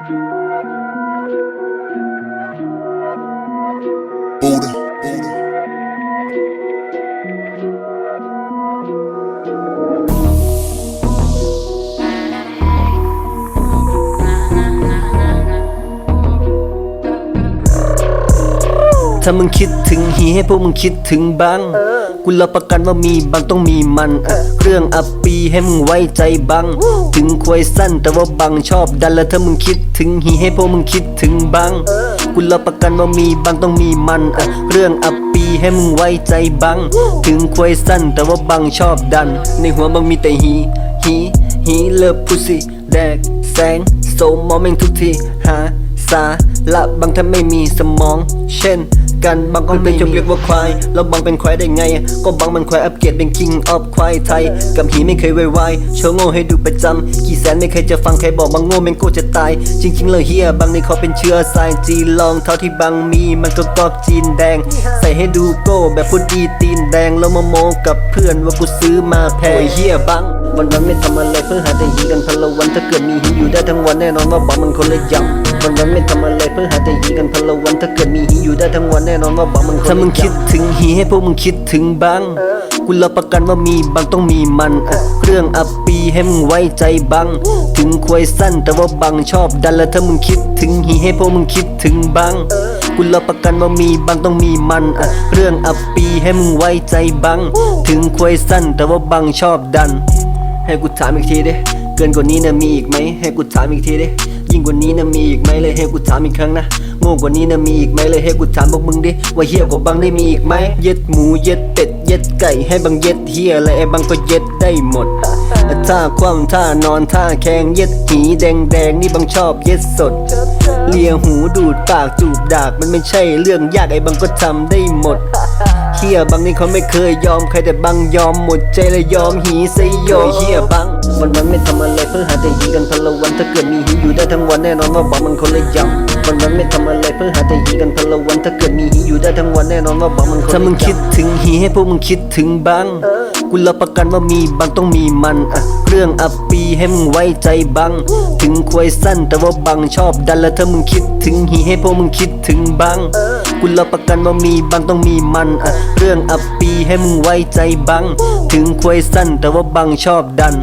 Buddha. Buddha. ถ้ามึงคิดถึงฮีให้พว กูรับประกันว่ามีบังต้องมีมันเครื่องอัปปีให้มึงไว้ใจบัง ถึงควยสั้นแต่ว่าบังชอบดันแล้วถ้ามึงคิดถึงฮีให้พวกมึงคิดถึงบังกูรับประกันว่ามีบังต้องมีมันเรื่องอัปปีให้มึงไว้ใจบัง ถึงควยสั้นแต่ว่าบังชอบดัน ในหัวบังมีแต่ฮีฮีฮีเลิฟพุซี่แดกแสงโสมมองแม่งทุกทีหาสาละบางท่านไม่มีสมอง เช่น กันบางคนเป็นจงเรียกว่าควายแล้วบางเป็นควายได้ไง ก็บางมันควายอัปเกรดเป็น king of ควายไทยกับหีไม่เคยไวไวโชว์โง่ให้ดูประจำกี่แสนไม่เคยจะฟังใครบอกบางโง่แม่งโกูจะตาย จริงๆเลยเฮียบางในเขาเป็นเชื้อสายจีนลองเท่าที่บางมีมันก็กอกจีนแดง ใส่ให้ดูโก้แบบพูดดีตีนแดงแล้วมาโมกับเพื่อนว่ากูซื้อมาแพงโอ้ยเฮียบังวันวันไม่ทำอะไรเพื่อหาแต่หีกันพนละวันถ้าเกิดมีหีอยู่ได้ทั้งวันแน่นอนว่าบังมันคนละยำ วันวันไม่ทำอะไรเพื่อหาแต่หีกันพละวัน ถ้าเกิดมีหีอยู่ได้ทั้งวันแน่นอนว่าบังมันคนถ้ามึงคิดถึงหีให้พวกมึงคิดถึงบังกูรับประกันว่ามีบังต้องมีมันอะเครื่องอัปปีให้มึงไว้ใจบังถึงควยสั้นแต่ว่าบังชอบดันแล้วถ้ามึงคิดถึงหีให้พวกมึงคิดถึงบังกูรับประกันว่ามีบังต้องมีมันอะเรื่องอัปปีให้มึงไว้ใจบัง ถึงควยสั้นแต่ว่าบังชอบดัน ให้กูถามอีกทีดิเกินกว่านี้นะมีอีกไหม ให้กูถามอีกทีดิ ยิ่งกว่านี้นะมีอีกไหมเลยให้กูถามอีกครั้งนะโง่กว่านี้นะมีอีกไหมเลยให้กูถามพวกมึงดิว่าเฮี้ยกว่าบังได้มีอีกไหมเย็ดหมูเย็ดเป็ดเย็ดไก่ให้บังเย็ดเฮียและไอ้บังก็เย็ดได้หมดท่าคว่ำท่านอนท่าแข็งเย็ดหีแดงแดงนี่บังชอบเย็ดสด เลียหูดูดปากจูบดากมันไม่ใช่เรื่องยากไอ้บังก็ทำได้หมดเฮียบางนี่เขาไม่เคยยอมใครแต่บางยอมหมดใจเลยยอมหีสยองเฮียบาง วันวันไม่ทำอะไรเพื่อหาแต่หีกันพละวันถ้าเกิดมีหีอยู่ได้ทั้งวันแน่นอนว่าบางมันคนละยำวันวันไม่ทำอะไรเพื่อหาแต่หีกันพละวันถ้าเกิดมีหีอยู่ได้ทั้งวันแน่นอนว่าบางมันคนละยำถ้ามึงคิดถึงหีให้พวกมึงคิดถึงบางกูรับประกันว่ามีบางต้องมีมันอะเครื่องอัปปีให้มึงไว้ใจบังถึงควยสั้นแต่ว่าบังชอบดันแล้วถ้ามึงคิดถึงหีให้พวกมึงคิดถึงบังกูรับประกันว่ามีบังต้องมีมันอะเรื่องอัปปีให้มึงไว้ใจบัง ถึงควยสั้นแต่ว่าบังชอบดัน